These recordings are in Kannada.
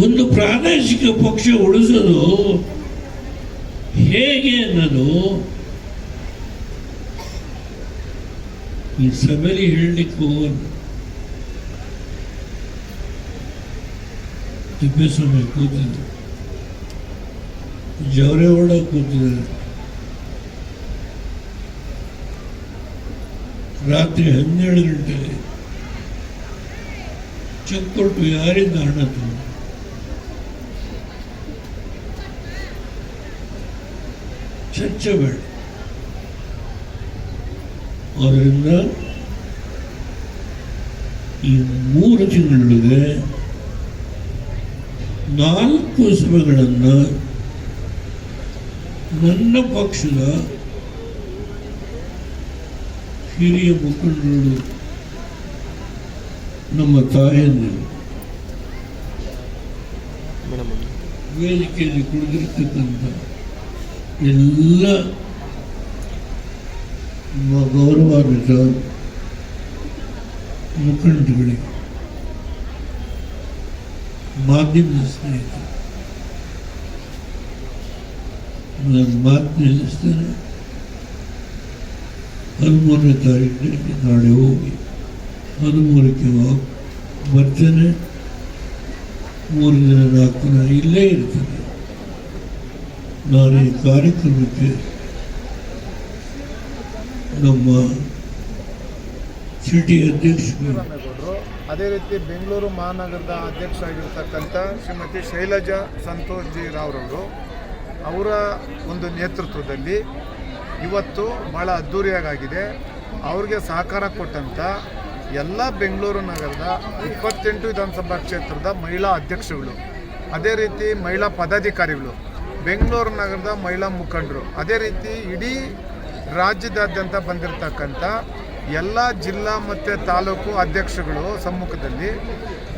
ಒಂದು ಪ್ರಾದೇಶಿಕ ಪಕ್ಷ ಉಳಿಸೋದು ಹೇಗೆ ಅನ್ನೋದು ಈ ಸಭೆಯಲ್ಲಿ ಹೇಳಲಿಕ್ಕೂ ತಿಪ್ಪೇಸ್ವಾಮಿ ಕೂತಿದ್ರು ಜವರೇಗೌಡ ಕೂತಿದ್ದಾರೆ. ರಾತ್ರಿ ಹನ್ನೆರಡು ಗಂಟೆಗೆ ಚೆಕ್ ಕೊಟ್ಟು ಯಾರಿಂದ ಹಣ ತಂದು ಚರ್ಚೆ ಬೇಡ ಆದ್ದರಿಂದ ಈ ಮೂರು ತಿಂಗಳಿಗೆ ನಾಲ್ಕು ಸಭೆಗಳನ್ನು ನನ್ನ ಪಕ್ಷದ ಹಿರಿಯ ಮುಖಂಡರು ನಮ್ಮ ತಾಯಂದಿರು ವೇದಿಕೆಯಲ್ಲಿ ಕುಳಿದಿರ್ತಕ್ಕಂಥ ಎಲ್ಲ ಗೌರವಾನ್ವಿತ ಮುಖಂಡರುಗಳಿಗೆ, ಮಾಧ್ಯಮದ ಸ್ನೇಹಿತರು, ನನ್ನ ಮಾತು ನಿಲ್ಲಿಸ್ತೇನೆ ಹದಿಮೂರನೇ ತಾರೀಕಿನಲ್ಲಿ ನಾಳೆ ಹೋಗಿ ಹದಿಮೂರಕ್ಕೆ ಬರ್ತೇನೆ. ಮೂರು ದಿನ ನಾಲ್ಕು ದಿನ ಇಲ್ಲೇ ಇರ್ತೇನೆ. ನಾನು ಈ ಕಾರ್ಯಕ್ರಮಕ್ಕೆ ನಮ್ಮ ಸಿಟಿ ಅಧ್ಯಕ್ಷರು ಅದೇ ರೀತಿ ಬೆಂಗಳೂರು ಮಹಾನಗರದ ಅಧ್ಯಕ್ಷರಾಗಿರ್ತಕ್ಕಂಥ ಶ್ರೀಮತಿ ಶೈಲಜಾ ಸಂತೋಷ್ ಜಿ ರಾವ್ರವರು ಅವರ ಒಂದು ನೇತೃತ್ವದಲ್ಲಿ ಇವತ್ತು ಭಾಳ ಅದ್ಧೂರಿಯಾಗಿದೆ ಅವ್ರಿಗೆ ಸಹಕಾರ ಕೊಟ್ಟಂಥ ಎಲ್ಲ ಬೆಂಗಳೂರು ನಗರದ ಇಪ್ಪತ್ತೆಂಟು ವಿಧಾನಸಭಾ ಕ್ಷೇತ್ರದ ಮಹಿಳಾ ಅಧ್ಯಕ್ಷಗಳು ಅದೇ ರೀತಿ ಮಹಿಳಾ ಪದಾಧಿಕಾರಿಗಳು ಬೆಂಗಳೂರು ನಗರದ ಮಹಿಳಾ ಮುಖಂಡರು. ಅದೇ ರೀತಿ ಇಡೀ ರಾಜ್ಯದಾದ್ಯಂತ ಬಂದಿರತಕ್ಕಂಥ ಎಲ್ಲ ಜಿಲ್ಲಾ ಮತ್ತು ತಾಲೂಕು ಅಧ್ಯಕ್ಷಗಳು ಸಮ್ಮುಖದಲ್ಲಿ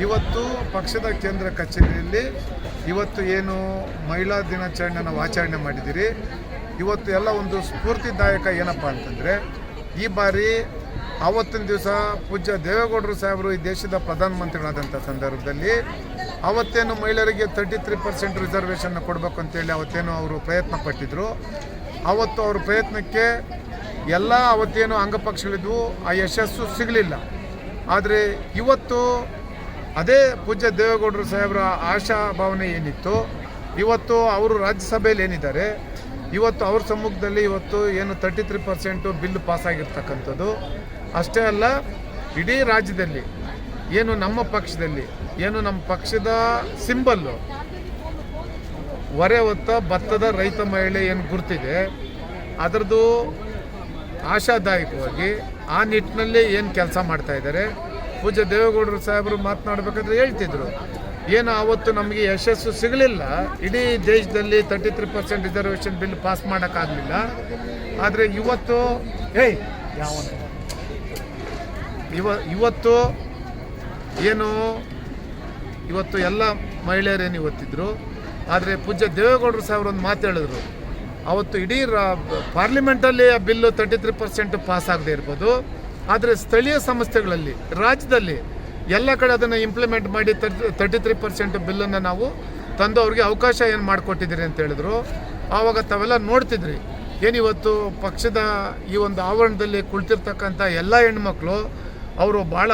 ಇವತ್ತು ಪಕ್ಷದ ಕೇಂದ್ರ ಕಚೇರಿಯಲ್ಲಿ ಇವತ್ತು ಏನು ಮಹಿಳಾ ದಿನಾಚರಣೆ ನಾವು ಆಚರಣೆ ಮಾಡಿದ್ದೀರಿ. ಇವತ್ತು ಎಲ್ಲ ಒಂದು ಸ್ಫೂರ್ತಿದಾಯಕ ಏನಪ್ಪ ಅಂತಂದರೆ ಈ ಬಾರಿ ಆವತ್ತಿನ ದಿವಸ ಪೂಜ್ಯ ದೇವೇಗೌಡರು ಸಾಹೇಬರು ಈ ದೇಶದ ಪ್ರಧಾನಮಂತ್ರಿಗಳಾದಂಥ ಸಂದರ್ಭದಲ್ಲಿ ಅವತ್ತೇನು ಮಹಿಳೆಯರಿಗೆ ತರ್ಟಿ ತ್ರೀ ಪರ್ಸೆಂಟ್ ರಿಸರ್ವೇಷನ್ ಕೊಡಬೇಕು ಅಂತೇಳಿ ಅವತ್ತೇನು ಅವರು ಪ್ರಯತ್ನ ಪಟ್ಟಿದ್ರು. ಅವತ್ತು ಅವ್ರ ಪ್ರಯತ್ನಕ್ಕೆ ಎಲ್ಲ ಅವತ್ತೇನು ಅಂಗಪಕ್ಷಗಳಿದ್ವು ಆ ಯಶಸ್ಸು ಸಿಗಲಿಲ್ಲ. ಆದರೆ ಇವತ್ತು ಅದೇ ಪೂಜ್ಯ ದೇವೇಗೌಡರು ಸಾಹೇಬರ ಆಶಾ ಭಾವನೆ ಏನಿತ್ತು, ಇವತ್ತು ಅವರು ರಾಜ್ಯಸಭೆಯಲ್ಲಿ ಏನಿದ್ದಾರೆ, ಇವತ್ತು ಅವ್ರ ಸಮ್ಮುಖದಲ್ಲಿ ಇವತ್ತು ಏನು thirty three percent bill pass ಆಗಿರ್ತಕ್ಕಂಥದ್ದು ಅಷ್ಟೇ ಅಲ್ಲ, ಇಡೀ ರಾಜ್ಯದಲ್ಲಿ ಏನು ನಮ್ಮ ಪಕ್ಷದಲ್ಲಿ, ಏನು ನಮ್ಮ ಪಕ್ಷದ ಸಿಂಬಲ್ಲು ಹೊರೆ ಹೊತ್ತ ಭತ್ತದ ರೈತ ಮಹಿಳೆ ಏನು ಗುರ್ತಿದೆ, ಅದರದ್ದು ಆಶಾದಾಯಕವಾಗಿ ಆ ನಿಟ್ಟಿನಲ್ಲಿ ಏನು ಕೆಲಸ ಮಾಡ್ತಾ ಇದ್ದಾರೆ. ಪೂಜ್ಯ ದೇವೇಗೌಡರು ಸಾಹೇಬರು ಮಾತನಾಡಬೇಕಾದ್ರೆ ಹೇಳ್ತಿದ್ರು, ಏನು ಆವತ್ತು ನಮಗೆ ಯಶಸ್ಸು ಸಿಗಲಿಲ್ಲ, ಇಡೀ ದೇಶದಲ್ಲಿ thirty three percent reservation bill pass ಮಾಡೋಕ್ಕಾಗಲಿಲ್ಲ. ಆದರೆ ಇವತ್ತು, ಏಯ್ ಯಾವ ಇವ, ಇವತ್ತು ಏನು? ಇವತ್ತು ಎಲ್ಲ ಮಹಿಳೆಯರೇನು ಇವತ್ತಿದ್ರು ಆದರೆ ಪೂಜ್ಯ ದೇವೇಗೌಡರು ಸಾಹೇಬ್ರು ಒಂದು ಮಾತು ಹೇಳಿದ್ರು. ಅವತ್ತು ಇಡೀ ರಾ, ಪಾರ್ಲಿಮೆಂಟಲ್ಲಿ ಆ bill thirty three percent pass ಆಗದೆ ಇರ್ಬೋದು. ಆದರೆ ಸ್ಥಳೀಯ ಸಂಸ್ಥೆಗಳಲ್ಲಿ, ರಾಜ್ಯದಲ್ಲಿ ಎಲ್ಲ ಕಡೆ ಅದನ್ನು ಇಂಪ್ಲಿಮೆಂಟ್ ಮಾಡಿ ತರ್ಟಿ ತ್ರೀ ಪರ್ಸೆಂಟ್ ಬಿಲ್ಲನ್ನು ನಾವು ತಂದು ಅವ್ರಿಗೆ ಅವಕಾಶ ಏನು ಮಾಡಿಕೊಟ್ಟಿದ್ದೀರಿ ಅಂತ ಹೇಳಿದ್ರು. ಆವಾಗ ತಾವೆಲ್ಲ ನೋಡ್ತಿದ್ರಿ. ಏನಿವತ್ತು ಪಕ್ಷದ ಈ ಒಂದು ಆವರಣದಲ್ಲಿ ಕುಳಿತಿರ್ತಕ್ಕಂಥ ಎಲ್ಲ ಹೆಣ್ಮಕ್ಳು ಅವರು ಭಾಳ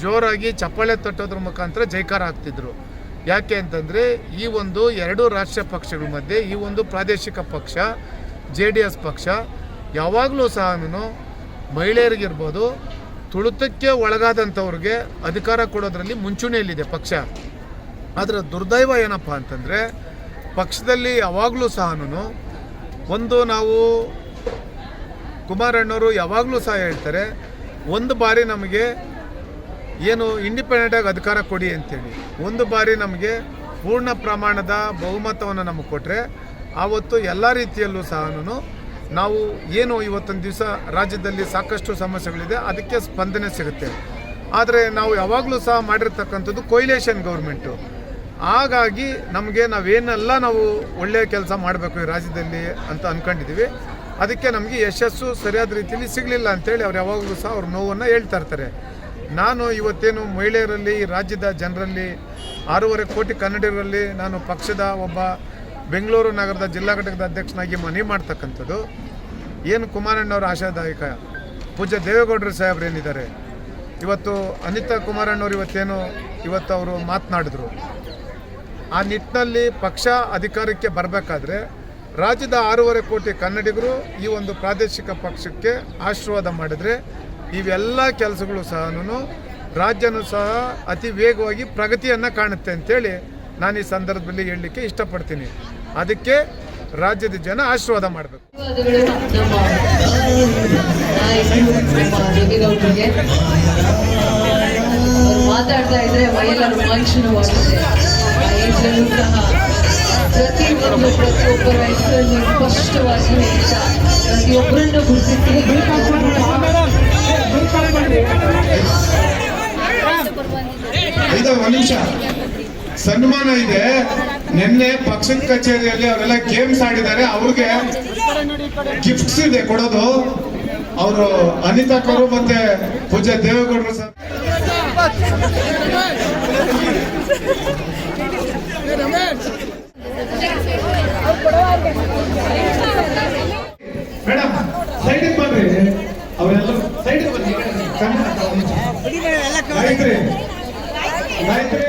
ಜೋರಾಗಿ ಚಪ್ಪಾಳೆ ತಟ್ಟೋದ್ರ ಮುಖಾಂತರ ಜೈಕಾರ ಆಗ್ತಿದ್ರು. ಯಾಕೆ ಅಂತಂದರೆ, ಈ ಒಂದು ಎರಡು ರಾಷ್ಟ್ರೀಯ ಪಕ್ಷಗಳ ಮಧ್ಯೆ, ಈ ಒಂದು ಪ್ರಾದೇಶಿಕ ಪಕ್ಷ, ಜೆ ಡಿ ಎಸ್ ಪಕ್ಷ, ಯಾವಾಗಲೂ ಸಹ ನಾನು ಮಹಿಳೆಯರಿಗಿರ್ಬೋದು, ತುಳಿತಕ್ಕೆ ಒಳಗಾದಂಥವ್ರಿಗೆ ಅಧಿಕಾರ ಕೊಡೋದ್ರಲ್ಲಿ ಮುಂಚೂಣಿಯಲ್ಲಿದೆ ಪಕ್ಷ. ಆದರೆ ದುರ್ದೈವ ಏನಪ್ಪ ಅಂತಂದರೆ, ಪಕ್ಷದಲ್ಲಿ ಯಾವಾಗಲೂ ಸಹ ನಾನು ಒಂದು ನಾವು ಕುಮಾರಣ್ಣವರು ಯಾವಾಗಲೂ ಸಹ ಹೇಳ್ತಾರೆ ಒಂದು ಬಾರಿ ನಮಗೆ ಏನು ಇಂಡಿಪೆಂಡೆಂಟಾಗಿ ಅಧಿಕಾರ ಕೊಡಿ ಅಂತೇಳಿ, ಒಂದು ಬಾರಿ ನಮಗೆ ಪೂರ್ಣ ಪ್ರಮಾಣದ ಬಹುಮತವನ್ನು ನಮಗೆ ಕೊಟ್ಟರೆ ಆವತ್ತು ಎಲ್ಲ ರೀತಿಯಲ್ಲೂ ಸಹ ನಾವು ಏನು ಇವತ್ತೊಂದು ದಿವಸ ರಾಜ್ಯದಲ್ಲಿ ಸಾಕಷ್ಟು ಸಮಸ್ಯೆಗಳಿದೆ, ಅದಕ್ಕೆ ಸ್ಪಂದನೆ ಸಿಗುತ್ತೆ. ಆದರೆ ನಾವು ಯಾವಾಗಲೂ ಸಹ ಮಾಡಿರ್ತಕ್ಕಂಥದ್ದು ಕೊಯ್ಲೇಷನ್ ಗೌರ್ಮೆಂಟು ಹಾಗಾಗಿ ನಮಗೆ ನಾವೇನೆಲ್ಲ ನಾವು ಒಳ್ಳೆಯ ಕೆಲಸ ಮಾಡಬೇಕು ಈ ರಾಜ್ಯದಲ್ಲಿ ಅಂತ ಅಂದ್ಕೊಂಡಿದ್ದೀವಿ ಅದಕ್ಕೆ ನಮಗೆ ಯಶಸ್ಸು ಸರಿಯಾದ ರೀತಿಯಲ್ಲಿ ಸಿಗಲಿಲ್ಲ ಅಂತೇಳಿ ಅವ್ರು ಯಾವಾಗಲೂ ಸಹ ಅವ್ರ ನೋವನ್ನು ಹೇಳ್ತಾ ಇರ್ತಾರೆ. ನಾನು ಇವತ್ತೇನು ಮಹಿಳೆಯರಲ್ಲಿ, ರಾಜ್ಯದ ಜನರಲ್ಲಿ, ಆರೂವರೆ ಕೋಟಿ ಕನ್ನಡಿಗರಲ್ಲಿ ನಾನು ಪಕ್ಷದ ಒಬ್ಬ ಬೆಂಗಳೂರು ನಗರದ ಜಿಲ್ಲಾ ಘಟಕದ ಅಧ್ಯಕ್ಷನಾಗಿ ಮನವಿ ಮಾಡ್ತಕ್ಕಂಥದ್ದು. ಏನು ಕುಮಾರಣ್ಣವ್ರ ಆಶಾದಾಯಕ? ಪೂಜ್ಯ ದೇವೇಗೌಡರು ಸಾಹೇಬ್ರು ಏನಿದ್ದಾರೆ? ಇವತ್ತು ಅನಿತಾ ಕುಮಾರಣ್ಣವ್ರು ಇವತ್ತೇನು ಇವತ್ತು ಅವರು ಮಾತನಾಡಿದ್ರು. ಆ ನಿಟ್ಟಿನಲ್ಲಿ ಪಕ್ಷ ಅಧಿಕಾರಕ್ಕೆ ಬರಬೇಕಾದ್ರೆ ರಾಜ್ಯದ ಆರೂವರೆ ಕೋಟಿ ಕನ್ನಡಿಗರು ಈ ಒಂದು ಪ್ರಾದೇಶಿಕ ಪಕ್ಷಕ್ಕೆ ಆಶೀರ್ವಾದ ಮಾಡಿದರೆ ಇವೆಲ್ಲ ಕೆಲಸಗಳು ಸಹ ರಾಜ್ಯನೂ ಸಹ ಅತಿ ವೇಗವಾಗಿ ಪ್ರಗತಿಯನ್ನು ಕಾಣುತ್ತೆ ಅಂತೇಳಿ ನಾನು ಈ ಸಂದರ್ಭದಲ್ಲಿ ಹೇಳಲಿಕ್ಕೆ ಇಷ್ಟಪಡ್ತೀನಿ. ಅದಕ್ಕೆ ರಾಜ್ಯದ ಜನ ಆಶೀರ್ವಾದ ಮಾಡಬೇಕು. ಮಾತಾಡ್ತಾ ಇದ್ರೆ ಮೈಯೆಲ್ಲ ಪ್ರತಿಯೊಂದು ಪ್ರತಿಯೊಬ್ಬ ರೈತರಲ್ಲಿ ಸ್ಪಷ್ಟವಾಗಿ ಹೇಳ್ತಾ ಪ್ರತಿಯೊಬ್ಬರನ್ನು ಗುರುತಿಸಿ ಇದು ಒಂದು ನಿಮಿಷ. ಸನ್ಮಾನ ಇದೆ. ನಿನ್ನೆ ಪಕ್ಷದ ಕಚೇರಿಯಲ್ಲಿ ಅವೆಲ್ಲ ಗೇಮ್ಸ್ ಆಡಿದ್ದಾರೆ. ಅವ್ರಿಗೆ ಗಿಫ್ಟ್ಸ್ ಇದೆ ಕೊಡೋದು. ಅವರು ಅನಿತಾ ಕರು ಮತ್ತೆ ಪೂಜಾ ದೇವೇಗೌಡರು ಸರ್ ಮೇಡಮ್ ಸೈಡಿಗೆ ಬನ್ರಿ ಅವರೆಲ್ಲ ಸೈಡಿಗೆ ಬನ್ನಿ ಗಾಯತ್ರಿ ಗಾಯತ್ರಿ